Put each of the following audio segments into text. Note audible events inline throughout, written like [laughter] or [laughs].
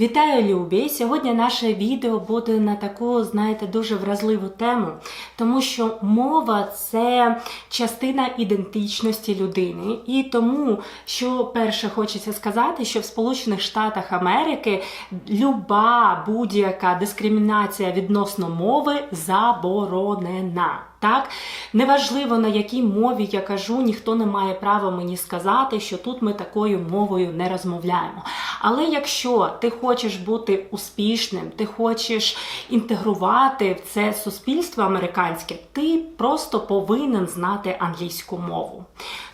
Вітаю, любі! Сьогодні наше відео буде на таку, знаєте, дуже вразливу тему, тому що мова це частина ідентичності людини. І тому, що перше хочеться сказати, що в Сполучених Штатах Америки люба будь-яка дискримінація відносно мови заборонена. Так, неважливо на якій мові я кажу, ніхто не має права мені сказати, що тут ми такою мовою не розмовляємо. Але якщо ти хочеш бути успішним, ти хочеш інтегрувати в це суспільство американське, ти просто повинен знати англійську мову.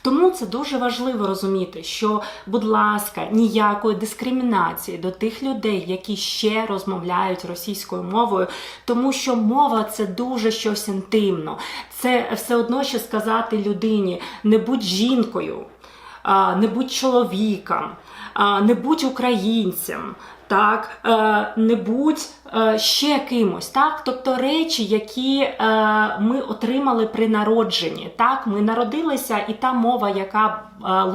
Тому це дуже важливо розуміти, що, будь ласка, ніякої дискримінації до тих людей, які ще розмовляють російською мовою, тому що мова це дуже щось інтимно. Це все одно, що сказати людині: не будь жінкою, не будь чоловіком, не будь українцем. Так, е, не будь е, ще кимось, так, тобто речі, які е, ми отримали при народженні. Так, ми народилися, і та мова, яка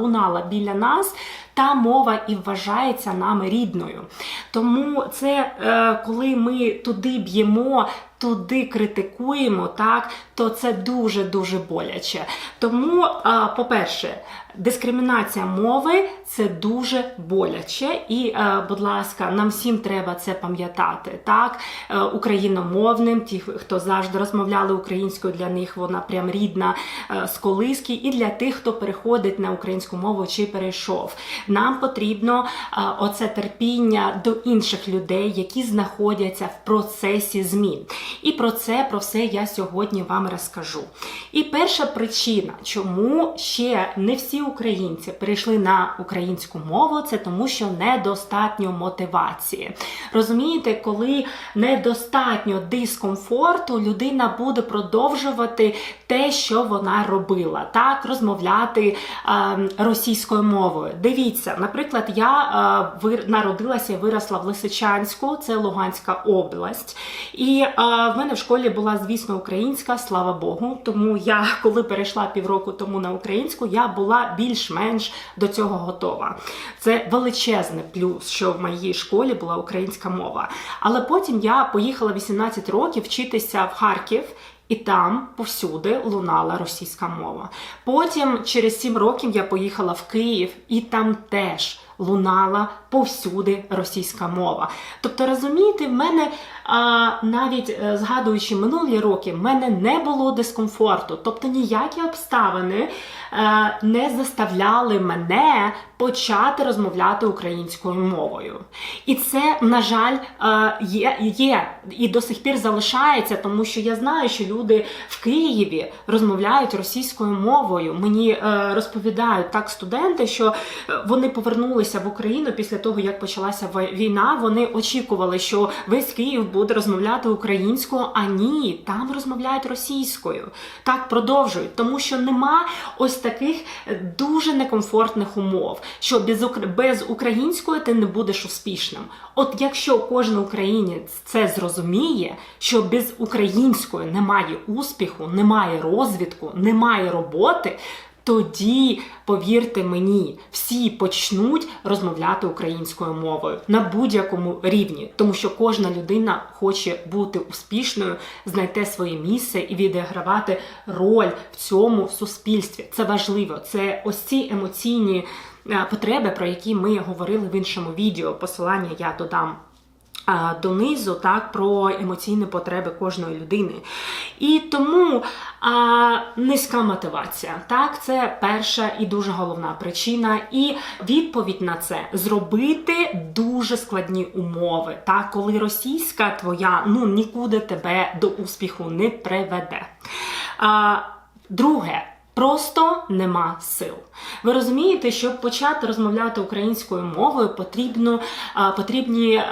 лунала біля нас, та мова і вважається нами рідною. Тому це е, коли ми туди б'ємо. Туди критикуємо, так то це дуже дуже боляче. Тому, по-перше, дискримінація мови це дуже боляче, і, е, будь ласка, нам всім треба це пам'ятати. Так, Е, україномовним, ті, хто завжди розмовляли українською, для них вона прям рідна е, з колиски, і для тих, хто переходить на українську мову чи перейшов. Нам потрібно е, оце терпіння до інших людей, які знаходяться в процесі змін. І про це, про все я сьогодні вам розкажу. І перша причина, чому ще не всі українці перейшли на українську мову, це тому, що недостатньо мотивації. Розумієте, коли недостатньо дискомфорту, людина буде продовжувати те, що вона робила, так, розмовляти е, російською мовою. Дивіться, наприклад, я е, народилася і виросла в Лисичанську, це Луганська область. І е, в мене в школі була, звісно, українська, слава Богу. Тому я, коли перейшла півроку тому на українську, я була більш-менш до цього готова. Це величезний плюс, що в моїй школі була українська мова. Але потім я поїхала 18 років вчитися в Харків. І там повсюди лунала російська мова. Потім, через сім років, я поїхала в Київ, і там теж лунала повсюди російська мова. Тобто, розумієте, в мене а, навіть е, згадуючи минулі роки, в мене не було дискомфорту. Тобто ніякі обставини е, не заставляли мене почати розмовляти українською мовою. І це, на жаль, е, є, є і до сих пір залишається, тому що я знаю, що люди в Києві розмовляють російською мовою. Мені е, розповідають так студенти, що вони повернулися в Україну після того, як почалася війна. Вони очікували, що весь Київ буде розмовляти українською, а ні, там розмовляють російською. Так продовжують, тому що нема ось таких е, дуже некомфортних умов, що без, без української ти не будеш успішним. От якщо кожен українець це зрозуміє, що без української немає успіху, немає розвитку, немає роботи. Тоді, повірте мені, всі почнуть розмовляти українською мовою на будь-якому рівні, тому що кожна людина хоче бути успішною, знайти своє місце і відігравати роль в цьому суспільстві. Це важливо. Це ось ці емоційні е, потреби, про які ми говорили в іншому відео. Посилання я додам донизу, так, про емоційні потреби кожної людини. І тому а, низька мотивація. Так, це перша і дуже головна причина. І відповідь на це зробити дуже складні умови. Так, коли російська твоя ну нікуди тебе до успіху не приведе. А, друге. Просто нема сил. Ви розумієте, щоб почати розмовляти українською мовою, потрібно, потрібні,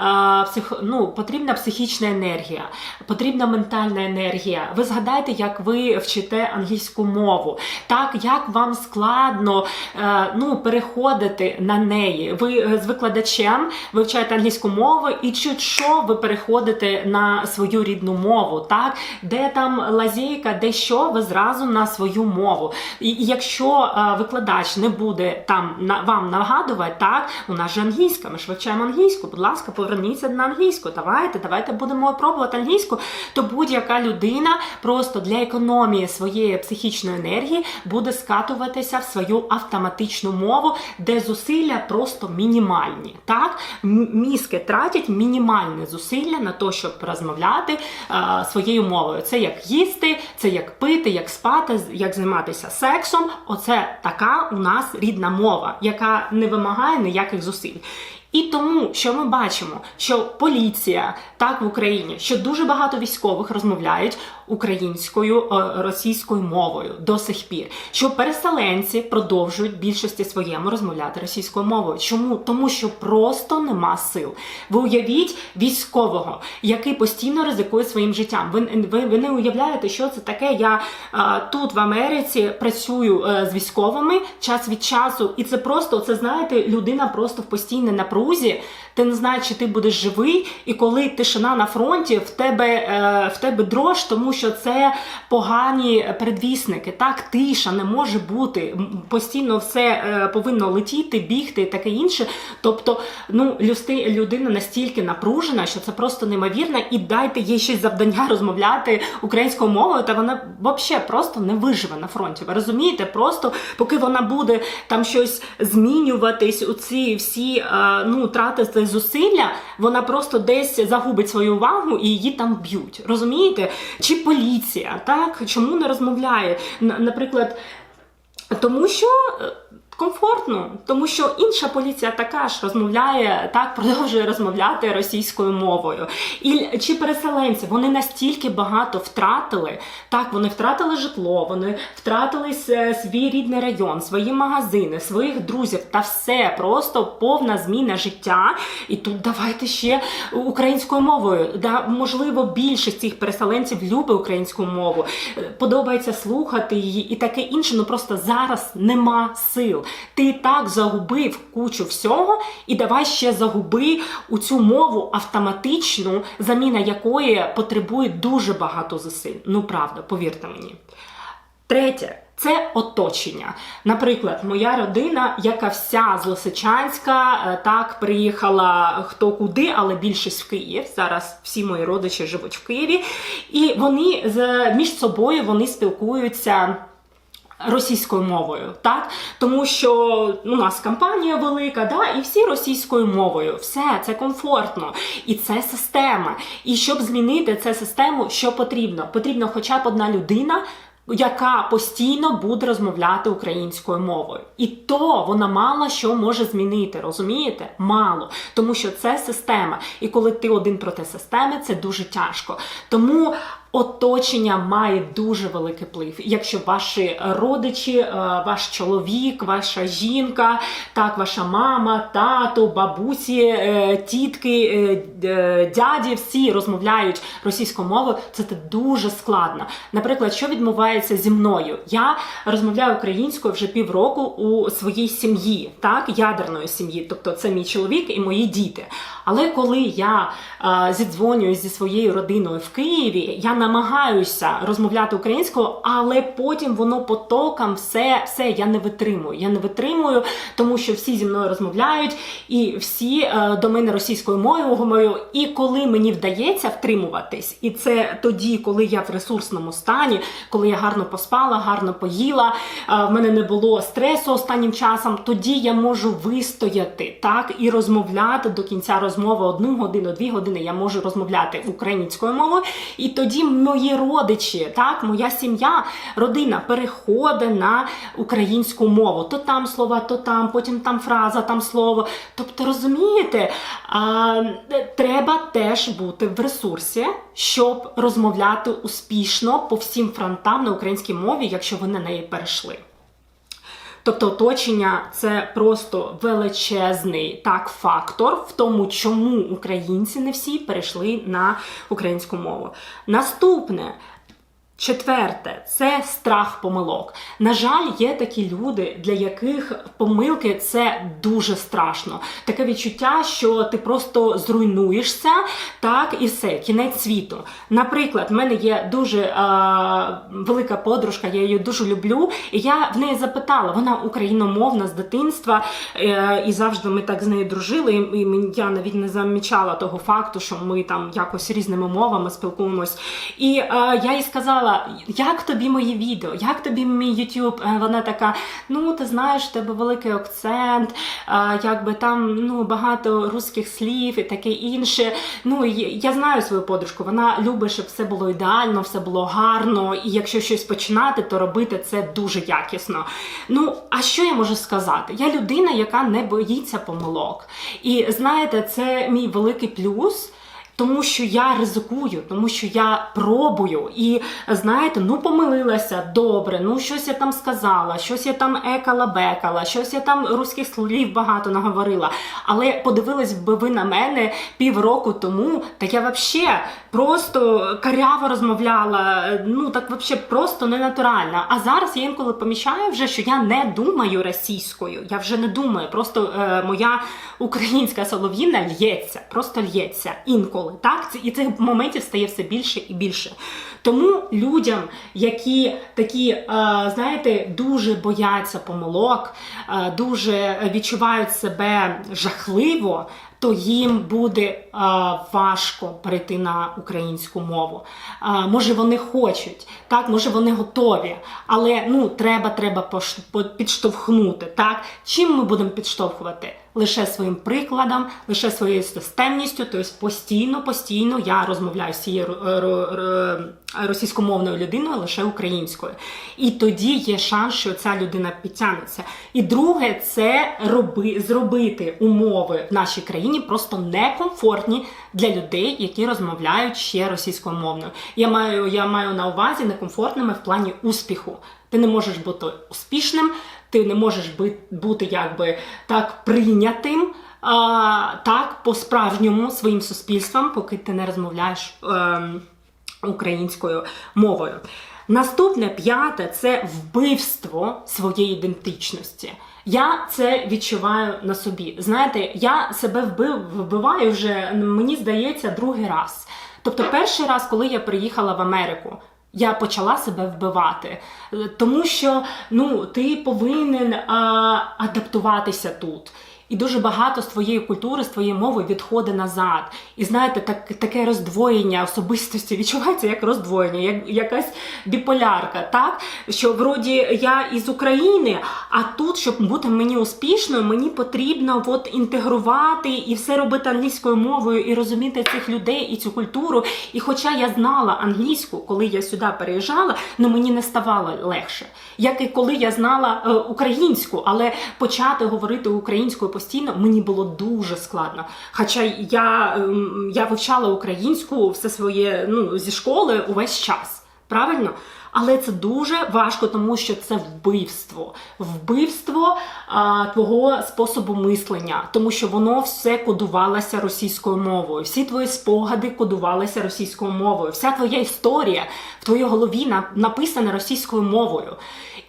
псих, ну, потрібна психічна енергія, потрібна ментальна енергія. Ви згадайте, як ви вчите англійську мову, так як вам складно е, ну, переходити на неї. Ви е, з викладачем вивчаєте англійську мову, і чуть що ви переходите на свою рідну мову, так де там лазейка, де що, ви зразу на свою мову. І якщо е, викладач не буде там вам нагадувати, так у нас же англійська, ми ж вивчаємо англійську. Будь ласка, поверніться на англійську. Давайте, давайте будемо пробувати англійську. То будь-яка людина просто для економії своєї психічної енергії буде скатуватися в свою автоматичну мову, де зусилля просто мінімальні. Так, мізки тратять мінімальне зусилля на те, щоб розмовляти е, своєю мовою. Це як їсти, це як пити, як спати, як займатися сексом. Оце така у нас рідна мова, яка не вимагає ніяких зусиль. І тому, що ми бачимо, що поліція так в Україні, що дуже багато військових розмовляють українською е, російською мовою до сих пір. Що переселенці продовжують більшості своєму розмовляти російською мовою. Чому? Тому що просто нема сил. Ви уявіть військового, який постійно ризикує своїм життям. Ви, ви, ви не уявляєте, що це таке. Я е, тут в Америці працюю е, з військовими час від часу, і це просто це знаєте, людина просто в постійне постійній напрузі. Ти не знаєш, чи ти будеш живий, і коли тишина на фронті, в тебе е, в тебе дрож, тому що це погані передвісники. Так, тиша не може бути. Постійно все е, повинно летіти, бігти і таке інше. Тобто, ну люсти, людина настільки напружена, що це просто неймовірно, і дайте їй щось завдання [laughs] розмовляти українською мовою, та вона взагалі просто не виживе на фронті. Ви розумієте? Просто поки вона буде там щось змінюватись, у ці всі е, ну зусилля, вона просто десь загубить свою увагу і її там б'ють. Розумієте? Чи поліція, так чому не розмовляє? Наприклад, тому що. Е, Комфортно, тому що інша поліція така ж розмовляє, так продовжує розмовляти російською мовою. І чи переселенці вони настільки багато втратили, так вони втратили житло, вони втратили свій рідний район, свої магазини, своїх друзів та все просто повна зміна життя. І тут давайте ще українською мовою. Да, можливо, більшість цих переселенців любить українську мову, е, подобається слухати її і таке інше. Ну просто зараз нема сил. Ти і так загубив кучу всього, і давай ще загуби у цю мову автоматичну, заміна якої потребує дуже багато зусиль. Ну правда, повірте мені. Третє. Це оточення. Наприклад, моя родина, яка вся з Лисичанська, е, так приїхала хто куди, але більшість в Київ. Зараз всі мої родичі живуть в Києві, і вони між собою вони спілкуються. Російською мовою, так тому що ну, у нас компанія велика, да, і всі російською мовою. Все це комфортно, і це система. І щоб змінити цю систему, що потрібно? Потрібно хоча б одна людина. Яка постійно буде розмовляти українською мовою, і то вона мало що може змінити, розумієте? Мало, тому що це система. І коли ти один проти системи, це дуже тяжко. Тому оточення має дуже великий вплив. Якщо ваші родичі, е, ваш чоловік, ваша жінка, так, ваша мама, тато, бабусі, е, тітки, е, дяді, всі розмовляють російською мовою, це дуже складно. Наприклад, що відбувається зі мною? Я розмовляю українською вже півроку у своїй сім'ї, так, ядерної сім'ї, тобто це мій чоловік і мої діти. Але коли я зідзвонююсь зі своєю родиною в Києві, я намагаюся розмовляти українською, але потім воно потоком все, все я не витримую. Я не витримую, тому що всі зі мною розмовляють, і всі е, до мене російською мовою. І коли мені вдається втримуватись, і це тоді, коли я в ресурсному стані, коли я гарно поспала, гарно поїла, е, в мене не було стресу останнім часом, тоді я можу вистояти так і розмовляти до кінця розмови одну годину, дві години. Я можу розмовляти українською мовою, і тоді мої родичі, так, моя сім'я, родина переходить на українську мову. То там слова, то там, потім там фраза, там слово. Тобто, розумієте, а, треба теж бути в ресурсі, щоб розмовляти успішно по всім фронтам на українській мові, якщо ви на неї перейшли. Тобто оточення це просто величезний так фактор в тому, чому українці не всі перейшли на українську мову. Наступне. Четверте, це страх помилок. На жаль, є такі люди, для яких помилки це дуже страшно. Таке відчуття, що ти просто зруйнуєшся, так і все, кінець світу. Наприклад, в мене є дуже е, велика подружка, я її дуже люблю. І я в неї запитала, вона україномовна з дитинства, е, і завжди ми так з нею дружили. І, і я навіть не замічала того факту, що ми там якось різними мовами спілкуємось. І е, я їй сказала як тобі мої відео, як тобі мій YouTube? Вона така: ну ти знаєш, тебе великий акцент, якби там ну багато русських слів і таке інше. Ну я знаю свою подружку, вона любить, щоб все було ідеально, все було гарно, і якщо щось починати, то робити це дуже якісно. Ну, а що я можу сказати? Я людина, яка не боїться помилок. І знаєте, це мій великий плюс. Тому що я ризикую, тому що я пробую. І знаєте, ну помилилася добре, ну щось я там сказала, щось я там екала-бекала, щось я там руських слів багато наговорила. Але подивились би ви на мене півроку тому, так я взагалі просто каряво розмовляла. Ну так взагалі просто ненатурально. А зараз я інколи помічаю вже, що я не думаю російською. Я вже не думаю. Просто е, моя українська солов'їна лється, просто лється інколи школи. Так, і цих моментів стає все більше і більше. Тому людям, які такі, е, знаєте, дуже бояться помилок, е, дуже відчувають себе жахливо. То їм буде а, е, важко перейти на українську мову. А, може вони хочуть, так, може вони готові, але ну треба треба підштовхнути. Так, чим ми будемо підштовхувати? Лише своїм прикладом, лише своєю системністю, тобто постійно, постійно я розмовляю з цією російськомовною людиною лише українською. І тоді є шанс, що ця людина підтягнеться. І друге, це роби, зробити умови в нашій країні просто некомфортні для людей, які розмовляють ще російською мовною. Я маю, я маю на увазі некомфортними в плані успіху. Ти не можеш бути успішним, ти не можеш бути якби так прийнятим. Так, по-справжньому своїм суспільством, поки ти не розмовляєш е, українською мовою. Наступне п'яте це вбивство своєї ідентичності. Я це відчуваю на собі. Знаєте, я себе вбив, вбиваю вже, мені здається, другий раз. Тобто, перший раз, коли я приїхала в Америку, я почала себе вбивати, тому що ну ти повинен а, адаптуватися тут. І дуже багато з твоєї культури, з твоєї мови відходить назад. І знаєте, так, таке роздвоєння особистості відчувається як роздвоєння, як якась біполярка. так? Що вроді я із України, а тут, щоб бути мені успішною, мені потрібно от інтегрувати і все робити англійською мовою, і розуміти цих людей і цю культуру. І хоча я знала англійську, коли я сюди переїжджала, ну мені не ставало легше. Як і коли я знала е, українську, але почати говорити українською постійно мені було дуже складно. Хоча я ем, я вивчала українську все своє ну, зі школи увесь час. Правильно? Але це дуже важко, тому що це вбивство, вбивство а, твого способу мислення, тому що воно все кодувалося російською мовою. Всі твої спогади кодувалися російською мовою. Вся твоя історія в твоїй голові написана російською мовою.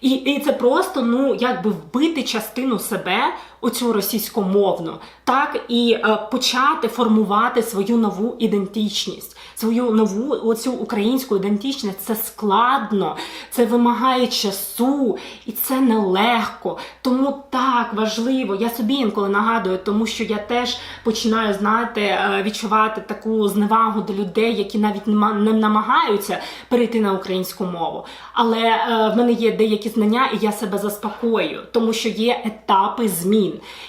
І і це просто ну якби вбити частину себе, оцю російськомовну, так і е, почати формувати свою нову ідентичність, свою нову оцю українську ідентичність. Це складно, це вимагає часу, і це нелегко. Тому так важливо. Я собі інколи нагадую, тому що я теж починаю знаєте, е, відчувати таку зневагу до людей, які навіть не намагаються перейти на українську мову. Але е, в мене є деякі знання, і я себе заспокоюю, тому що є етапи змін.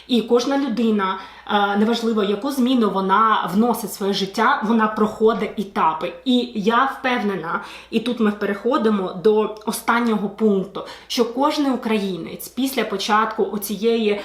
І кожна людина, е, неважливо, яку зміну вона вносить в своє життя, вона проходить етапи. І я впевнена, і тут ми переходимо до останнього пункту, що кожен українець після початку оцієї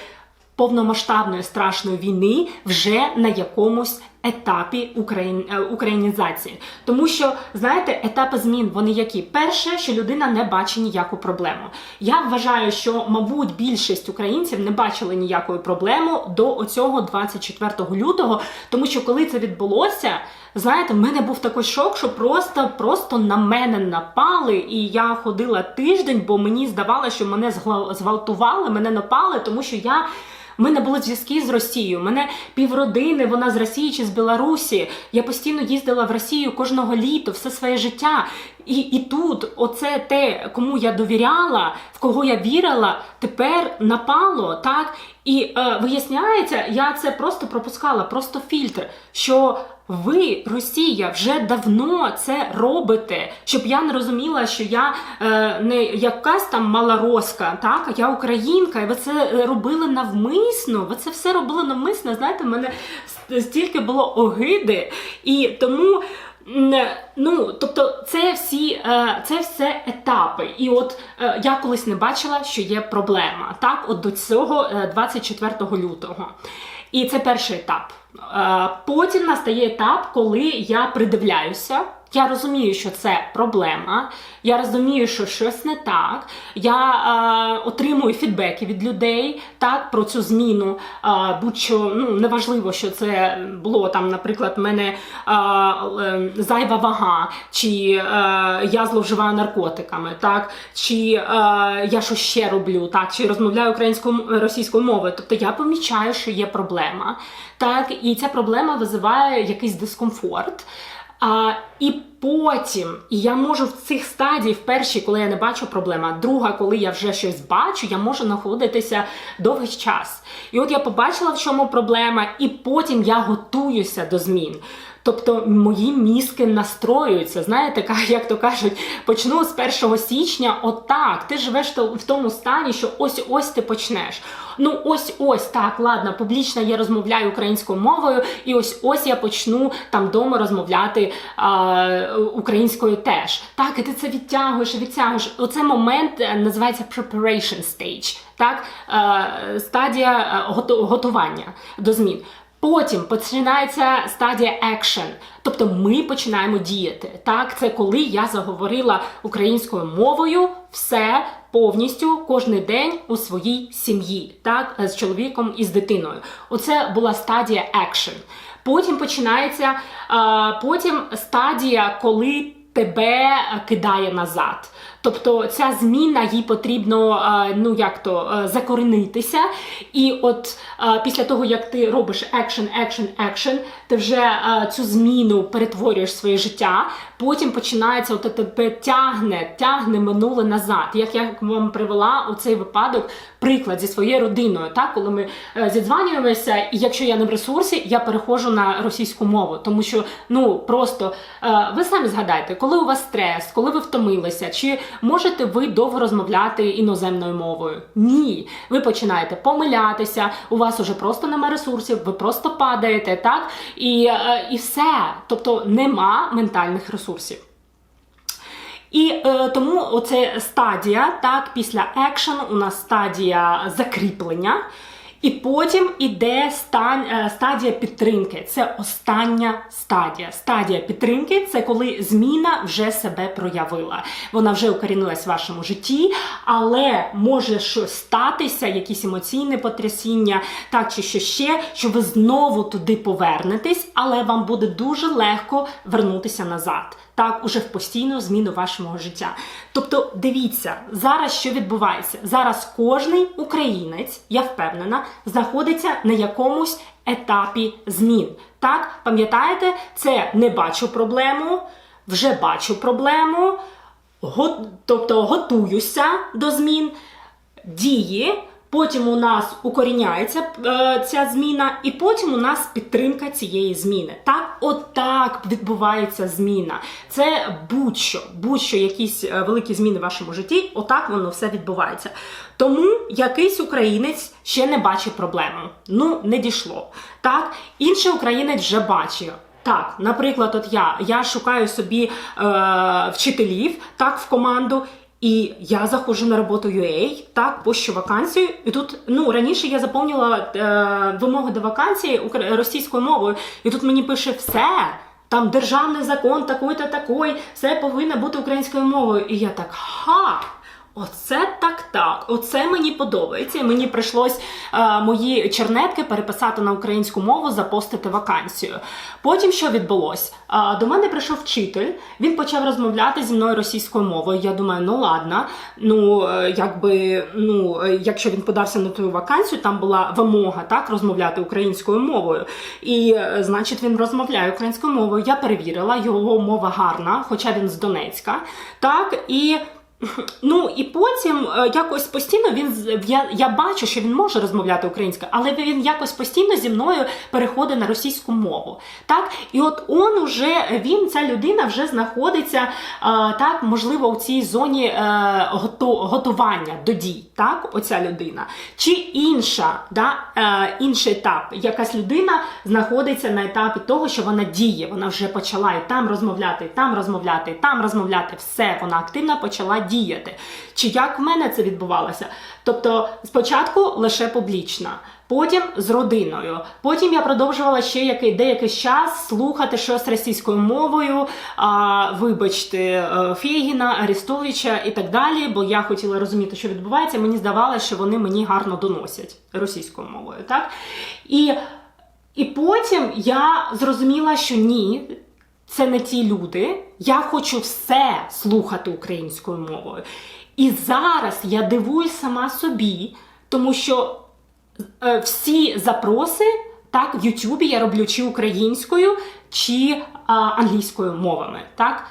повномасштабної страшної війни вже на якомусь етапі україн... е, українізації. Тому що, знаєте, етапи змін вони які? Перше, що людина не бачить ніяку проблему. Я вважаю, що, мабуть, більшість українців не бачили ніякої проблеми до оцього 24 лютого, тому що коли це відбулося. Знаєте, в мене був такий шок, що просто просто на мене напали, і я ходила тиждень, бо мені здавалося, що мене зґвалтували, мене напали, тому що я. Мене були зв'язки з Росією. У мене півродини, вона з Росії чи з Білорусі. Я постійно їздила в Росію кожного літа, все своє життя. І, і тут, оце те, кому я довіряла, в кого я вірила, тепер напало, так? І е, виясняється, я це просто пропускала, просто фільтр. Що ви, Росія, вже давно це робите, щоб я не розуміла, що я е, не якась там малороска, так, я українка, і ви це робили навмисно. Ви це все робили навмисно. Знаєте, в мене стільки було огиди, і тому. Ну, тобто, це всі е, це все етапи. І от е, я колись не бачила, що є проблема. Так, от до цього е, 24 лютого. І це перший етап. Е, Потім настає етап, коли я придивляюся. Я розумію, що це проблема. Я розумію, що щось не так. Я е, отримую фідбеки від людей так про цю зміну. Е, будь-що ну неважливо, що це було там, наприклад, в мене е, е, зайва вага, чи е, я зловживаю наркотиками, так чи е, я щось ще роблю, так чи розмовляю українською російською мовою. Тобто я помічаю, що є проблема, так і ця проблема визиває якийсь дискомфорт. А, і потім, і я можу в цих стадіях в першій, коли я не бачу проблема, друга, коли я вже щось бачу, я можу знаходитися довгий час. І от я побачила, в чому проблема, і потім я готуюся до змін. Тобто мої мізки настроюються. Знаєте, [laughs] як то кажуть, почну з 1 січня, отак. Ти живеш в тому стані, що ось ось ти почнеш. Ну, ось ось так, ладно, публічно я розмовляю українською мовою, і ось ось я почну там вдома розмовляти а, українською теж. Так, і ти це відтягуєш, відтягуєш. Оце момент е, називається preparation stage, так, е, стадія е, готування до змін. Потім починається стадія action, тобто ми починаємо діяти. Так, це коли я заговорила українською мовою все повністю кожен день у своїй сім'ї, так, з чоловіком і з дитиною. Оце була стадія action. Потім починається потім стадія, коли тебе кидає назад. Тобто ця зміна їй потрібно е, ну як то е, закоренитися. І от е, після того, як ти робиш action, action, action, ти вже цю зміну перетворюєш в своє життя. Потім починається от тебе тягне, тягне минуле назад. Як я вам привела у цей випадок приклад зі своєю родиною, так коли ми зідзванюємося, і якщо я не в ресурсі, я переходжу на російську мову, тому що ну просто ви самі згадайте, коли у вас стрес, коли ви втомилися, чи можете ви довго розмовляти іноземною мовою? Ні, ви починаєте помилятися, у вас уже просто нема ресурсів, ви просто падаєте, так і, е, і все. Тобто нема ментальних ресурсів. І е, тому оце стадія, так, після екшен у нас стадія закріплення, і потім іде стан, е, стадія підтримки. Це остання стадія. Стадія підтримки це коли зміна вже себе проявила. Вона вже укорінилась в вашому житті, але може щось статися, якісь емоційне потрясіння, так чи що ще, що ви знову туди повернетесь, але вам буде дуже легко вернутися назад. Так, уже в постійну зміну вашого життя. Тобто, дивіться, зараз що відбувається? Зараз кожний українець, я впевнена, знаходиться на якомусь етапі змін. Так, пам'ятаєте, це не бачу проблему, вже бачу проблему, го- тобто готуюся до змін, дії. Потім у нас укоріняється е, ця зміна, і потім у нас підтримка цієї зміни. Так, отак відбувається зміна. Це будь-що, будь-що якісь е, великі зміни в вашому житті, отак воно все відбувається. Тому якийсь українець ще не бачить проблему. Ну, не дійшло. Так, інший українець вже бачив. Так, наприклад, от я, я шукаю собі е, вчителів так в команду. І я заходжу на роботу UA, так, пощу вакансію. І тут, ну раніше я заповнила е, вимоги до вакансії російською мовою, і тут мені пише все. Там державний закон такий-то такий, все повинно бути українською мовою. І я так, ха! Оце так так. Оце мені подобається. Мені прийшлось е, мої чернетки переписати на українську мову, запостити вакансію. Потім що відбулось? Е, до мене прийшов вчитель, він почав розмовляти зі мною російською мовою. Я думаю, ну ладно. Ну е, якби ну, е, якщо він подався на ту вакансію, там була вимога так розмовляти українською мовою. І е, значить він розмовляє українською мовою. Я перевірила, його мова гарна, хоча він з Донецька. Так і. Ну і потім е, якось постійно він я, я бачу, що він може розмовляти українською, але він якось постійно зі мною переходить на російську мову. Так, і от он уже він, ця людина, вже знаходиться е, так, можливо, у цій зоні е, готування до дій. Так, оця людина, чи інша, да, інший етап. Якась людина знаходиться на етапі того, що вона діє, вона вже почала і там розмовляти, і там розмовляти, і там розмовляти. Все, вона активно почала діяти. Чи як в мене це відбувалося? Тобто, спочатку лише публічно. Потім з родиною. Потім я продовжувала ще який деякий час слухати щось російською мовою, а, вибачте, е, Фєгіна, Арестовича і так далі, бо я хотіла розуміти, що відбувається. Мені здавалося, що вони мені гарно доносять російською мовою. Так? І, і потім я зрозуміла, що ні, це не ті люди. Я хочу все слухати українською мовою. І зараз я дивуюсь сама собі, тому що е, всі запроси так в Ютубі я роблю чи українською, чи а, англійською мовами. Так?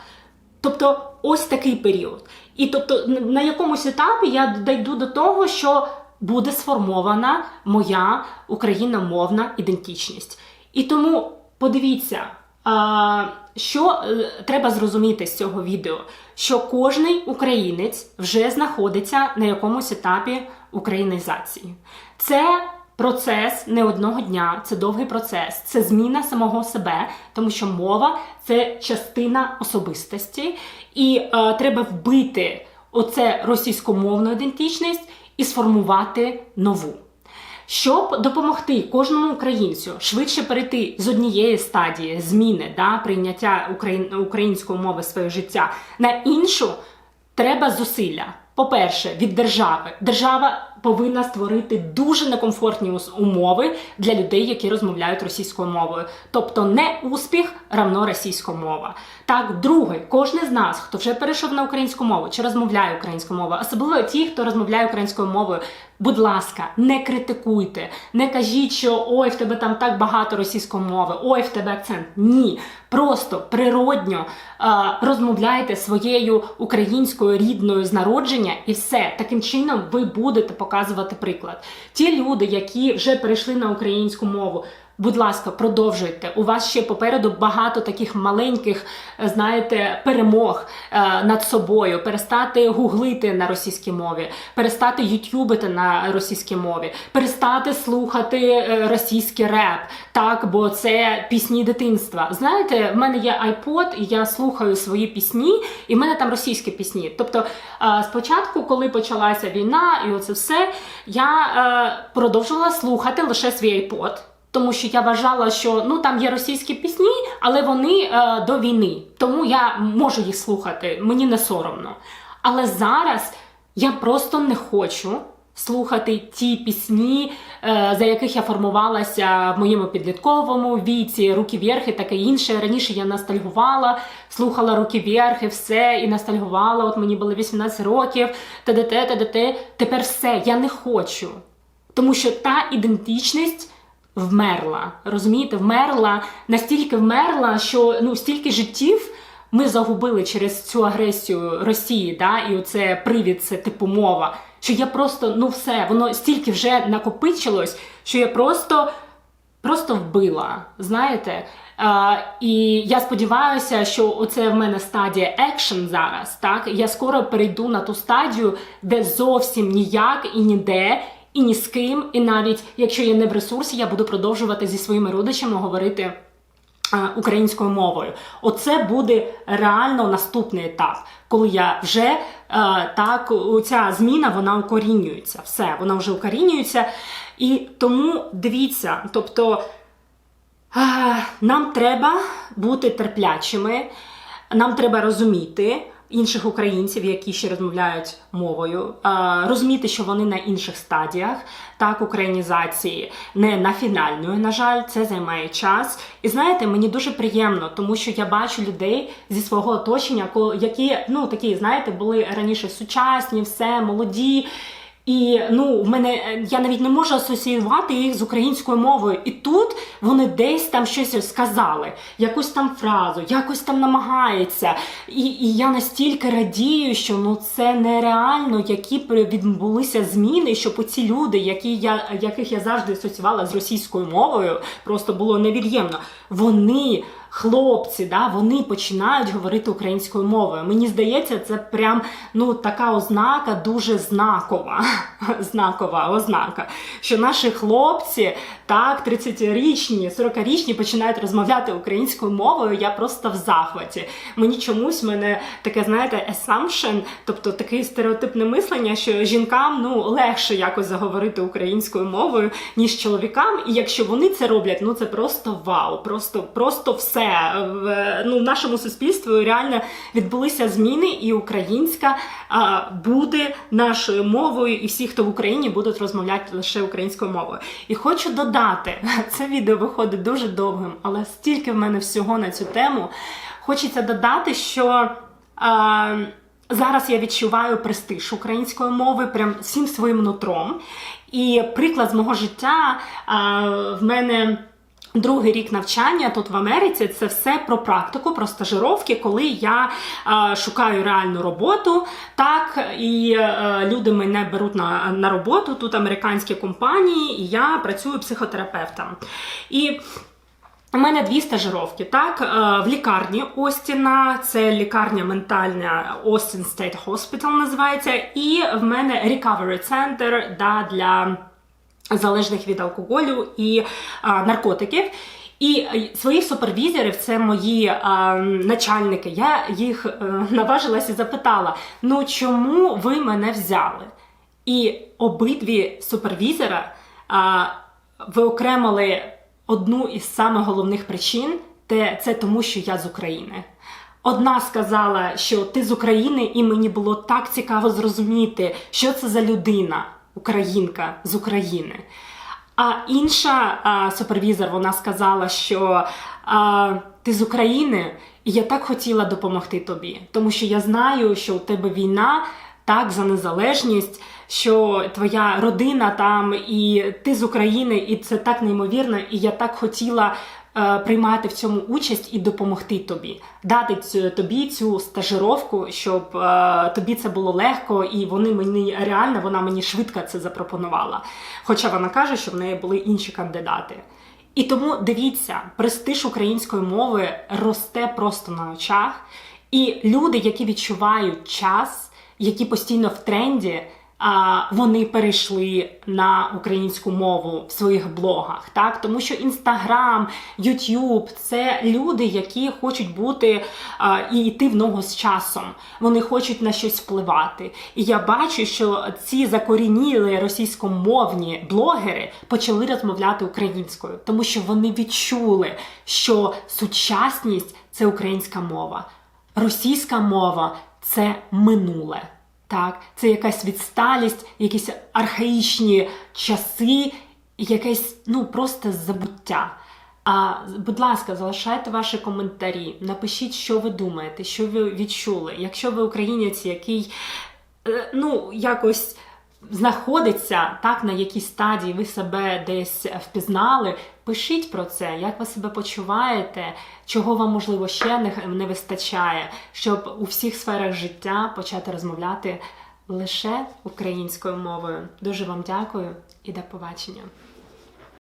Тобто, ось такий період. І тобто, на якомусь етапі я дійду до того, що буде сформована моя україномовна ідентичність. І тому подивіться, а, що е, треба зрозуміти з цього відео, що кожний українець вже знаходиться на якомусь етапі українізації. Це процес не одного дня, це довгий процес, це зміна самого себе, тому що мова це частина особистості, і е, треба вбити оце російськомовну ідентичність і сформувати нову. Щоб допомогти кожному українцю швидше перейти з однієї стадії зміни да, прийняття україн, української мови в своє життя на іншу, треба зусилля. По-перше, від держави. Держава повинна створити дуже некомфортні умови для людей, які розмовляють російською мовою. Тобто не успіх равно російська мова. Так, друге, кожен з нас, хто вже перейшов на українську мову чи розмовляє українською мовою, особливо ті, хто розмовляє українською мовою, будь ласка, не критикуйте, не кажіть, що ой, в тебе там так багато російської мови, ой, в тебе акцент. Ні. Просто природньо е, розмовляйте своєю українською рідною з народження, і все таким чином ви будете показувати приклад. Ті люди, які вже перейшли на українську мову. Будь ласка, продовжуйте. У вас ще попереду багато таких маленьких, е, знаєте, перемог е, над собою. Перестати гуглити на російській мові, перестати ютюбити на російській мові, перестати слухати е, російський реп, так, бо це пісні дитинства. Знаєте, в мене є iPod, і я слухаю свої пісні, і в мене там російські пісні. Тобто, спочатку, коли почалася війна, і оце все, я продовжувала слухати лише свій iPod. Тому що я вважала, що ну там є російські пісні, але вони е, до війни, тому я можу їх слухати, мені не соромно. Але зараз я просто не хочу слухати ті пісні, е, за яких я формувалася в моєму підлітковому віці, руки вверх таке інше. Раніше я ностальгувала, слухала руки вверх і все, і ностальгувала. От мені було 18 років, ТДТ, ТДТ. Тепер все, я не хочу. Тому що та ідентичність вмерла. Розумієте, вмерла настільки вмерла, що ну стільки життів ми загубили через цю агресію Росії, да, і оце привід, це типу мова. Що я просто, ну все, воно стільки вже накопичилось, що я просто. Просто вбила, знаєте. А, і я сподіваюся, що оце в мене стадія екшен зараз. Так я скоро перейду на ту стадію, де зовсім ніяк і ніде, і ні з ким, і навіть якщо я не в ресурсі, я буду продовжувати зі своїми родичами говорити е, українською мовою. Оце буде реально наступний етап, коли я вже е, так ця зміна вона укорінюється. Все, вона вже укорінюється. І тому дивіться, тобто. А, Нам треба бути терплячими, нам треба розуміти інших українців, які ще розмовляють мовою, розуміти, що вони на інших стадіях так українізації, не на фінальної, на жаль, це займає час. І знаєте, мені дуже приємно, тому що я бачу людей зі свого оточення, які ну такі, знаєте, були раніше сучасні, все молоді. І ну, в мене е, я навіть не можу асоціювати їх з українською мовою. І тут вони десь там щось сказали, якусь там фразу, якось там намагаються. І, і я настільки радію, що ну це нереально, які відбулися зміни, щоб оці люди, які я, яких я завжди асоціювала з російською мовою, просто було невід'ємно. Вони. Хлопці, да, вони починають говорити українською мовою. Мені здається, це прям ну така ознака дуже знакова. [laughs] Знакова ознака. Що наші хлопці, так, 30-річні, 40-річні починають розмовляти українською мовою. Я просто в захваті. Мені чомусь мене таке, знаєте, assumption, тобто таке стереотипне мислення, що жінкам ну легше якось заговорити українською мовою, ніж чоловікам. І якщо вони це роблять, ну це просто вау, просто, просто все. В, ну, в нашому суспільстві реально відбулися зміни, і українська а, буде нашою мовою, і всі, хто в Україні, будуть розмовляти лише українською мовою. І хочу додати, [laughs] це відео виходить дуже довгим, але стільки в мене всього на цю тему. Хочеться додати, що. А, Зараз я відчуваю престиж української мови прям всім своїм нутром. І приклад з мого життя а, в мене. Другий рік навчання тут в Америці це все про практику, про стажировки, коли я е, шукаю реальну роботу, так і е, люди мене беруть на, на роботу. Тут американські компанії, і я працюю психотерапевтом. І у мене дві стажировки, так, е, в лікарні Остіна, це лікарня ментальна Austin State Hospital називається, і в мене Recovery Center да, для залежних від алкоголю і а, наркотиків. І е, своїх супервізорів, це мої а, начальники. Я їх е, наважилась і запитала: ну чому ви мене взяли? І обидві супервізора а, виокремили одну із самих головних причин, те, це тому, що я з України. Одна сказала, що ти з України, і мені було так цікаво зрозуміти, що це за людина, українка з України. А інша а, супервізор вона сказала, що а, ти з України, і я так хотіла допомогти тобі, тому що я знаю, що у тебе війна так за незалежність, що твоя родина там, і ти з України, і це так неймовірно, і я так хотіла. Е, Приймати в цьому участь і допомогти тобі, дати цю, тобі цю стажировку, щоб е, тобі це було легко, і вони мені реально вона мені швидко це запропонувала. Хоча вона каже, що в неї були інші кандидати. І тому дивіться, престиж української мови росте просто на очах, і люди, які відчувають час, які постійно в тренді, вони перейшли на українську мову в своїх блогах, так тому що Інстаграм, Ютуб це люди, які хочуть бути а, і йти в ногу з часом. Вони хочуть на щось впливати. І я бачу, що ці закорініли російськомовні блогери почали розмовляти українською, тому що вони відчули, що сучасність це українська мова, російська мова це минуле. Так, це якась відсталість, якісь архаїчні часи, якесь ну просто забуття. А будь ласка, залишайте ваші коментарі, напишіть, що ви думаєте, що ви відчули. Якщо ви українець, який е, ну якось знаходиться так на якійсь стадії, ви себе десь впізнали. Пишіть про це, як ви себе почуваєте, чого вам можливо ще не, не вистачає, щоб у всіх сферах життя почати розмовляти лише українською мовою. Дуже вам дякую і до побачення.